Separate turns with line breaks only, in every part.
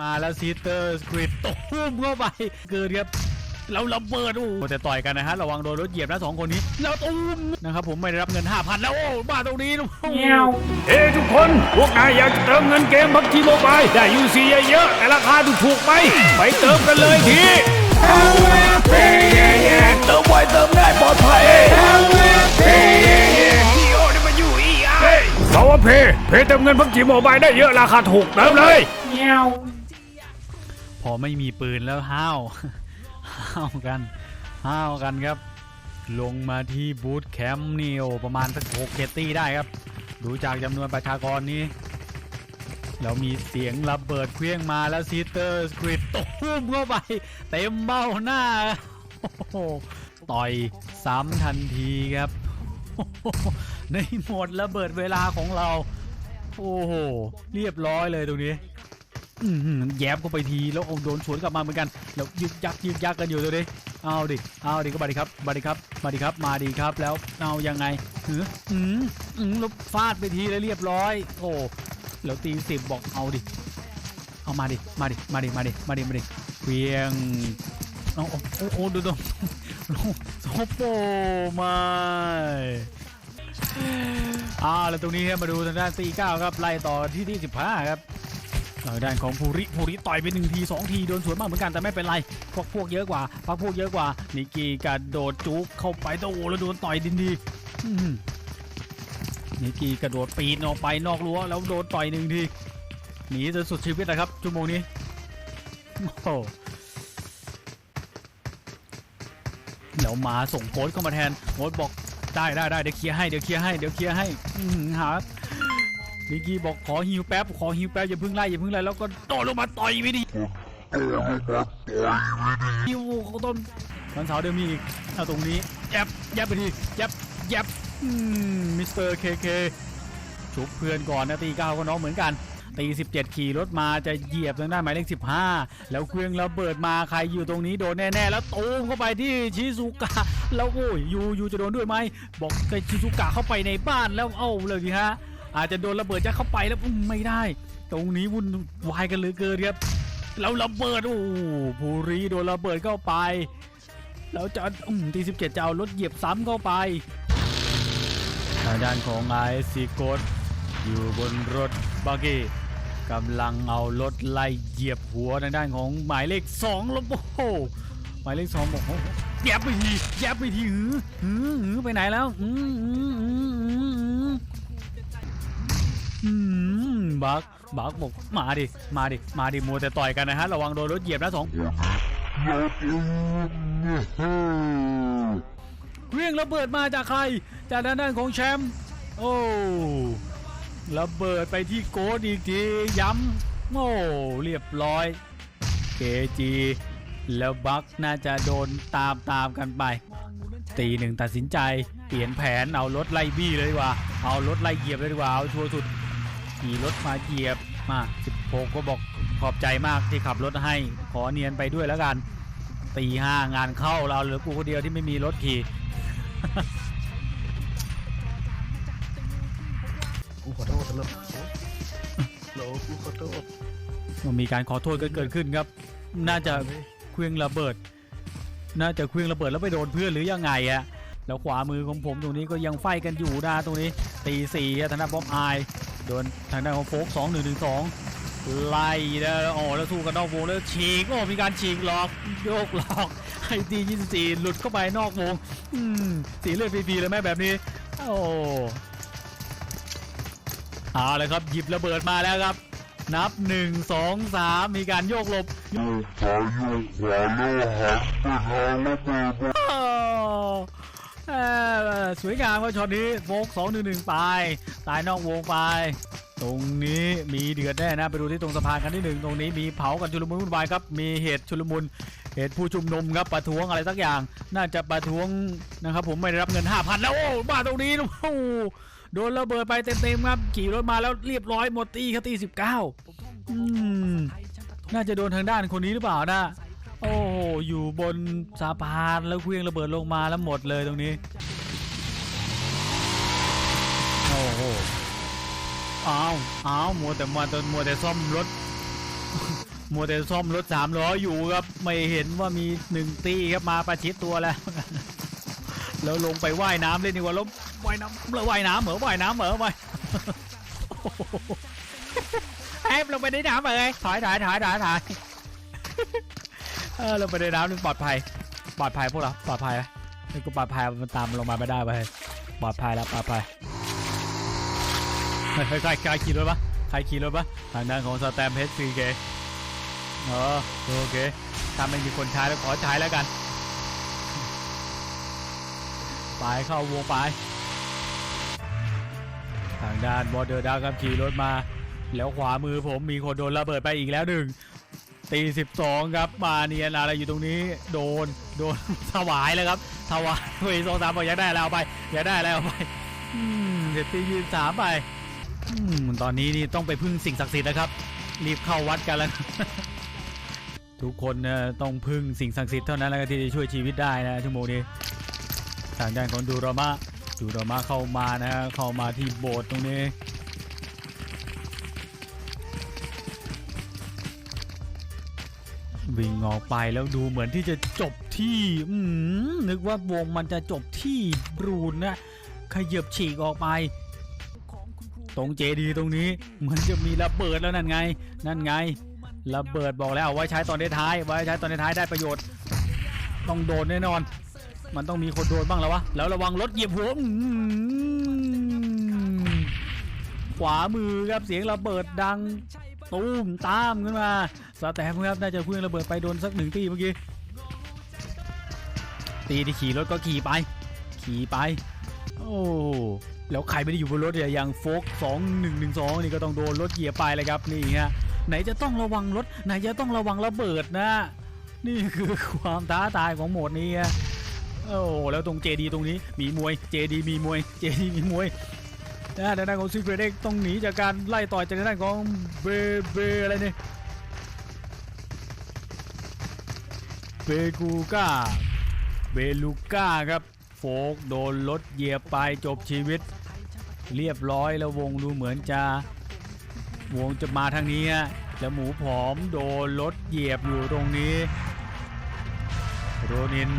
มาแล้วซีเตอร์สคริปตุ้มเข้าไปเกิดครับแล้วระเบิดโอ้โหแต่ต่อยกันนะฮะระวังโดนรถเหยียบนะสองคนนี้ แล้วตุ้มนะครับผมไม่ได้รับเงิน 5,000 แล้วโอ้บ้าตรงนี้โอ้โห
เอ้ทุกคน พวกนายอยากจะเติมเงินเกมพับจีโมบายได้ยูซีเยอะๆแต่ราคาถูกๆไหมไปเติมกันเลยทีเติมไวเติมง่ายปลอดภัยพี่โอนี่มาอยู่อีไอสาวเพย์เพย์เติมเงินพับจีโมบายได้เยอะราคาถูกเติมเลย
พ อไม่มีปืนแล้วห้าวห้าวกันห้าวกันครับ ลงมาที่บูธแคมป์นิวประมาณสักหกเจตี้ได้ครับ ดูจากจำนวนประชากรนี้แล้วมีเสียงระเบิดเครื่องมาแล้วซีเตอร์สคริปตุ้มเข้าไป เต็มเบ้าหน้าต่อยซ้ำทันทีครับ ในหมดระเบิดเวลาของเรา โอ้โห เรียบร้อยเลยตรงนี้ แยบเข้าไปทีแล้วเอาโดนสวนกลับมาเหมือนกันแล้วยึกยักยึกยักกันอยู่ตัวนี้เอาดิเอาดิก็มาดิครับมาดิครับมาดิครับมาดิครับแล้วเอายังไงหืออืมอืมแล้วฟาดไปทีแล้วเรียบร้อยโอ้แล้วตีสิบบอกเอาดิเอามาดิมาดิมาดิมาดิมาดิมาดิเวียงเอาโอ้โอ้โดูตรงโซโปไม่อ่าแล้วตรงนี้ครับมาดูทางด้านตีเก้าครับไล่ต่อที่ที่สิบห้าครับ ทางด้านของภูริภูริต่อยไปหนึ่งทีสองทีโดนสวนมากเหมือนกันแต่ไม่เป็นไรพวกพวกเยอะกว่าพักพวกเยอะกว่านิกกี้กระโดดจุกเข้าไปโอ้โหแล้วโดนต่อยดินดีนิกกี้กระโดดปีนออกไปนอกรั้วแล้วโดนต่อยหนึ่งทีหนีจนสุดชีวิตนะครับชั่วโมงนี้โอ้โหแล้วมาส่งโค้ดเข้ามาแทนโค้ดบอกได้ได้ได้เดี๋ยวเคลียร์ให้เดี๋ยวเคลียร์ให้เดี๋ยวเคลียร์ให้อื้อหือหา นิกกี้บอกขอฮิวแป๊บขอฮิวแป๊บอย่าเพิ่งไล่อย่าเพิ่งไล่แล้วก็โดดลงมาต่อยไปดิฮิวเขาต้นวันเสาร์เดี๋ยวมีอีกเอาตรงนี้ยับยับไปทียับยับมิสเตอร์เคเคชุบเพื่อนก่อนนะตีเก้าก็น้องเหมือนกันตี17 ขี่รถมาจะเหยียบทางด้านหมายเลข15 แล้วเครื่องระเบิดมาใครอยู่ตรงนี้โดนแน่ ๆ แล้วตูมเข้าไปที่ชิซุกะ แล้วโอ้ยยูยูจะโดนด้วยไหมบอกไอชิซุกะเข้าไปในบ้านแล้วเอ้าเลยดิฮะ อาจจะโดนระเบิดจะเข้าไปแล้วอืมไม่ได้ ตรงนี้วุ่นวายกันเหลือเกินครับแล้วระเบิดโอ้โหภูรีโดนระเบิดเข้าไป แล้วจะอืมตีสิบเจ็ดจะเอารถเหยียบซ้ำเข้าไปทางด้านของไอซีโกดอยู่บนรถบักกี้กำลังเอารถไล่เหยียบหัวทางด้านของหมายเลขสองล้วโอ้โหหมายเลขสองบอกโอ้โหแยบไปทีแยบไปทีหือหือหือไปไหนแล้วอืมอืมอืมอืมอืมอืม บักบักบอกมาดิ มาดิ มาดิมัวแต่ต่อยกันนะฮะ ระวังโดนรถเหยียบนะสองเรื่องระเบิดมาจากใคร จากด้านด้านของแชมป์โอ้ระเบิดไปที่โกดอีกทีย้ำโอ้เรียบร้อยเคจีแล้วบักน่าจะโดนตามตามกันไป ตีหนึ่งตัดสินใจ เปลี่ยนแผนเอารถไล่บี้เลยดีกว่า เอารถไล่เหยียบเลยดีกว่า เอาชัวร์สุด ขี่รถมาเหยียบมา16ก็บอกขอบใจมากที่ขับรถให้ขอเนียนไปด้วยแล้วกันตีห้างานเข้าเราเหลือกูคนเดียวที่ไม่มีรถขี่
กูขอโทษสำหรับโหลกูขอโทษ
มีการขอโทษกันเกิดขึ้นครับ น่าจะเครื่องระเบิด น่าจะเครื่องระเบิดแล้วไปโดนเพื่อนหรือยังไงอะแล้วขวามือของผมตรงนี้ก็ยังไฟกันอยู่นะตรงนี้ตีสี่อะทางด้านบอมไอาย โดนทางด้านของโฟกสองหนึ่งหนึ่งสองไล่แล้วโอ้แล้วสู้กันนอกวงแล้วฉีกโอ้มีการฉีกหลอกโยกหลอกให้ตียี่สิบสี่หลุดเข้าไปนอกวงอืมสีเลือดฟรีๆเลยแม่แบบนี้ โอ้เอาเลยครับหยิบระเบิดมาแล้วครับ นับหนึ่งสองสามมีการโยกหลบ
โยกซ้ายโยกขวาแล้วหันไปทางระเบิด
โอ้เอ่อ สวยงามครับช็อตนี้โฟกสองหนึ่งหนึ่งไป ตายนอกวงไป ตรงนี้มีเดือดแน่นะ ไปดูที่ตรงสะพานกันที่หนึ่งตรงนี้มีเผากันชุลมุนวุ่นวายครับ มีเหตุชุลมุนเหตุผู้ชุมนุมครับประท้วงอะไรสักอย่าง น่าจะประท้วงนะครับ ผมไม่ได้รับเงิน5,000แล้วโอ้บ้าตรงนี้โอ้โหโดนระเบิดไปเต็มๆครับขี่รถมาแล้วเรียบร้อยหมดตีครับตีสิบเก้าอืมน่าจะโดนทางด้านคนนี้หรือเปล่านะโอ้โหอยู่บนสะพานแล้วเครื่องระเบิดลงมาแล้วหมดเลยตรงนี้ อ้าวอ้าวมัวแต่มาตมัวแต่ซ่อมรถ มัวแต่ซ่อมรถสามล้ออยู่ครับ ไม่เห็นว่ามีหนึ่งตีครับมาประชิดตัวแล้ว แล้วลงไปว่ายน้ำเล่นดีกว่าล้วว่ายน้ำแล้วว่ายน้ำเหรอว่ายน้ำเหรอว่ายแอบลงไปในน้ำเลยถอยถอยถอยถอยถอยเออลงไปในน้ำนี่ปลอดภัย ปลอดภัยพวกเราปลอดภัยนะนี่ก็ปลอดภัยมันตามลงมาไม่ได้ไปปลอดภัยแล้วปลอดภัย ใครใครใครขี่รถปะใครขี่รถปะทางด้านของสแตมเพชรซีเคเออโอเคถ้าไม่มีคนใช้แล้วขอใช้แล้วกันไปเข้าวงไป ทางด้านบอเดอร์ดาวครับขี่รถมา แล้วขวามือผมมีคนโดนระเบิดไปอีกแล้วหนึ่งตีสิบสองครับมาเนียนอะไรอยู่ตรงนี้โดนโดนถวายแล้วครับถวายเฮ้ยโซสามบอกอยากได้แล้วเอาไปอยากได้แล้วเอาไปเดี๋ยวตียืนสามไป อืมตอนนี้นี่ต้องไปพึ่งสิ่งศักดิ์สิทธิ์นะครับ รีบเข้าวัดกันแล้ว ทุกคนเนี่ยต้องพึ่งสิ่งศักดิ์สิทธิ์เท่านั้นแล้วที่จะช่วยชีวิตได้นะชั่วโมงนี้ทางด้านของดูรามะดูรามะเข้ามานะฮะเข้ามาที่โบสถ์ตรงนี้ วิ่งออกไปแล้วดูเหมือนที่จะจบที่อืมนึกว่าวงมันจะจบที่บรูนนะขยับฉีกออกไป ตรงเจดีตรงนี้เหมือนจะมีระเบิดแล้วนั่นไง นั่นไงระเบิดบอกแล้วเอาไว้ใช้ตอนท้ายไว้ใช้ตอนท้ายได้ประโยชน์ ต้องโดนแน่นอน มันต้องมีคนโดนบ้างแล้ววะแล้วระวังรถเหยียบหัวขวามือครับเสียงระเบิดดังตูมตามขึ้นมาสแตมครับน่าจะเพื่อนระเบิดไปโดนสักหนึ่งตีเมื่อกี้ตีที่ขี่รถก็ขี่ไป ขี่ไป โอ้ แล้วใครไม่ได้อยู่บนรถเนี่ยอย่างโฟกสองหนึ่งหนึ่งสองนี่ก็ต้องโดนรถเหยียบไปเลยครับนี่ฮะไหนจะต้องระวังรถไหนจะต้องระวังระเบิดนะ นี่คือความท้าทายของโหมดนี้ฮะโอ้แล้วตรงเจดีตรงนี้มีมวยเจดีมีมวยเจดีมีมวยนะด้านของซีเกรเอ็กต้องหนีจากการไล่ต่อยจากด้านของเบเบอะไรเนี่ยเบกูก้าเบลูก้าครับ โฟกโดนรถเหยียบไปจบชีวิต เรียบร้อยแล้ววงดูเหมือนจะ วงจะมาทางนี้ฮะแล้วหมูผอมโดนรถเหยียบอยู่ตรงนี้ โรนิน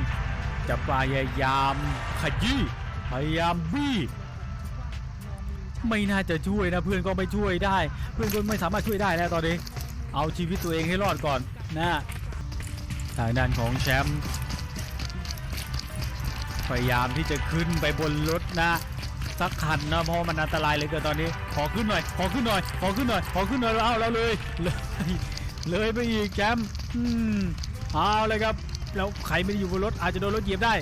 จะพยายามขยี้พยายามบี้ไม่น่าจะช่วยนะเพื่อนก็ไม่ช่วยได้ เพื่อนก็ไม่สามารถช่วยได้แล้วตอนนี้ เอาชีวิตตัวเองให้รอดก่อนนะทางด้านของแชมป์ พยายามที่จะขึ้นไปบนรถนะ สักคันนะเพราะมันอันตรายเหลยเกินตอนนี้ ขอขึ้นหน่อย ขอขึ้นหน่อย ขอขึ้นหน่อย ขอขึ้นหน่อยเอาแล้วเลยเลยเลยไปอีกแชมป์อืมเอาเลยครับแล้วใครไม่ได้อยู่บนรถอาจจะโดนรถเหยียบได้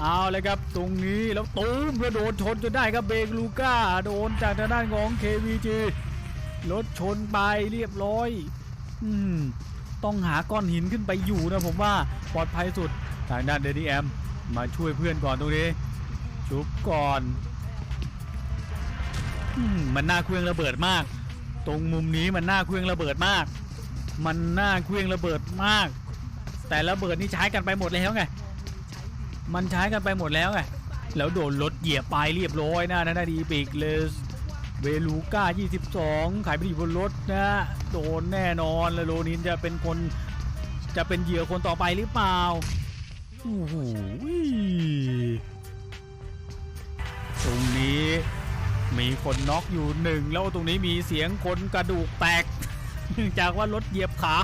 เอาเลยครับตรงนี้แล้วตูมกระโดดชนจนได้ครับเบกลูก้าโดนจากทางด้านของ KVG รถชนไปเรียบร้อยอืมต้องหาก้อนหินขึ้นไปอยู่นะผมว่าปลอดภัยสุดทางด้านเดนี่แอม มาช่วยเพื่อนก่อนตรงนี้ชุบก่อนอมมันน่าเครื่องระเบิดมาก ตรงมุมนี้มันน่าเครื่องระเบิดมาก มันน่าเครื่องระเบิดมาก แต่ระเบิดนี่ใช้กันไปหมดแล้วไงมันใช้กันไปหมดแล้วไงแล้วโดนรถเหยียบไปเรียบร้อยนะนาดีปีกเลสเวลูก้า 22 ขายไปอยู่บนรถนะโดนแน่นอนแล้วโรนินจะเป็นคนจะเป็นเหยื่อคนต่อไปหรือเปล่า โอ้โหตรงนี้มีคนน็อกอยู่หนึ่งแล้วตรงนี้มีเสียงคนกระดูกแตก เนื่องจากว่ารถเหยียบขา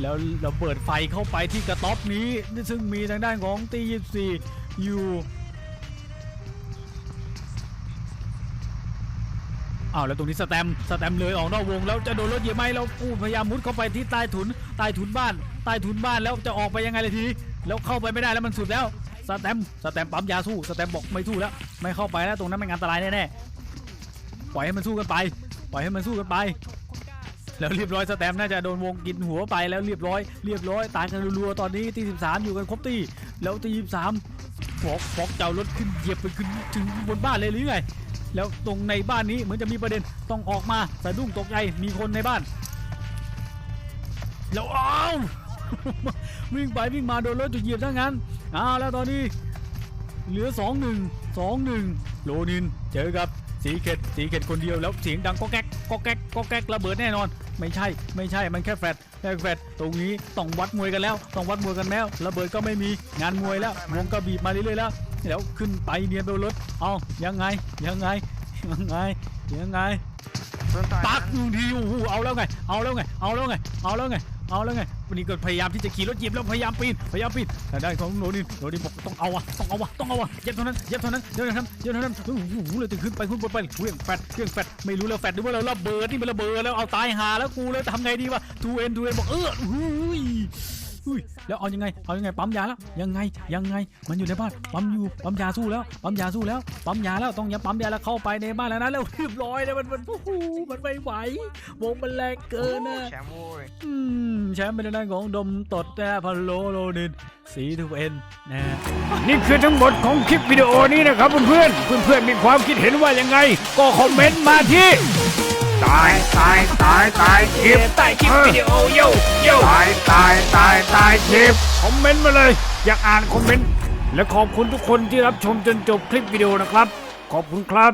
แล้วเราเปิดไฟเข้าไปที่กระต๊อบนี้ ซึ่งมีทางด้านของตี24อยู่อ้าวแล้วตรงนี้สแตมสแตมเลยออกนอกวงแล้วจะโดนรถเหยียบไหมแล้วกูพยายามมุดเข้าไปที่ใต้ถุนใต้ถุนบ้าน ใต้ถุนบ้านแล้วจะออกไปยังไงเลยทีนี้แล้วเข้าไปไม่ได้แล้วมันสุดแล้วสแตมสแตมปั๊มยาสู้สแตมบอกไม่สู้แล้ว ไม่เข้าไปแล้วตรงนั้นมันอันตรายแน่ๆปล่อยให้มันสู้กันไป ปล่อยให้มันสู้กันไป แล้วเรียบร้อยสแตมน่าจะโดนวงกินหัวไปแล้วเรียบร้อยเรียบร้อยตายกันรัวๆตอนนี้ตีสิบสามอยู่กันครบตีแล้วตีสิบสามฟอกฟอกเจ้ารถขึ้นเหยียบไปขึ้นถึงบนบ้านเลยหรือไงแล้วตรงในบ้านนี้เหมือนจะมีประเด็นต้องออกมาสะดุ้งตกใจมีคนในบ้าน แล้วอ้าว วิ่งไปวิ่งมาโดนรถจุดเหยียบทั้งนั้นอ้าวแล้วตอนนี้ เหลือ 2 1 2 1 โลนินเจอกับสีเข็ดสีเข็ดคนเดียวแล้วเสียงดังก็แก๊กก็แก๊กก็แก๊กระเบิดแน่นอน ไม่ใช่ไม่ใช่มันแค่แฟดแค่แฟดตรงนี้ต้องวัดมวยกันแล้วต้องวัดมวยกันแล้วระเบิดก็ไม่มีงานมวยแล้ววงก็บีบมาเรื่อยๆแล้วแล้วขึ้นไปเนียนไปบนรถเอายังไงยังไงยังไงยังไงปักหนึ่งทีโอ้โหเอาแล้วไง เอาแล้วไง เอาแล้วไง เอาแล้วไง เอาแล้วไงวันนี้ก็พยายามที่จะขี่รถเหยียบแล้วพยายามปีนพยายามปีนแต่ได้ของโนดินโนดินบอกต้องเอาอะต้องเอาอะต้องเอาอะเย็บเท่านั้นเย็บเท่านั้นเดี๋ยวนะครับเดี๋ยวนะครับโอ้โหเลยจะขึ้นไปขึ้นบนไปเครื่องแฟดเครื่องแฟดไม่รู้แล้วแฟดหรือว่าเราระเบิดนี่มันระเบิดแล้วเอาตายหาแล้วกูเลยทำไงดีวะทูเอ็นทูเอ็นบอกเออ อุ้ยอุ้ยแล้วเอายังไง เอายังไง ปั๊มยาแล้ว ยังไง ยังไง มันอยู่ในบ้าน ปั๊มอยู่ ปั๊มยาสู้แล้ว ปั๊มยาสู้แล้ว ปั๊มยาแล้ว ต้องอยังปั๊มยาแล้วเข้าไปในบ้านแล้วนะแล้วเรียบร้อยเลยมัน มันโอ้โหมันไม่ไหว วงมันแรงเกินนะ
แชมป์โว้ย
อืม แชมป์เป็นทางด้านของดมตดนะพะโลโลนินสีทูเอ็นนะฮะ
นี่คือทั้งหมดของคลิปวิดีโอนี้นะครับเพื่อนๆเพื่อนๆมีความคิดเห็นว่ายังไง ก็คอมเมนต์มาที่ ตายตายตายตายคลิปใต้คลิปวิดีโอโยโยตายตายตายตายคลิปคอมเมนต์มาเลย อยากอ่านคอมเมนต์และขอบคุณทุกคนที่รับชมจนจบคลิปวิดีโอนะครับ ขอบคุณครับ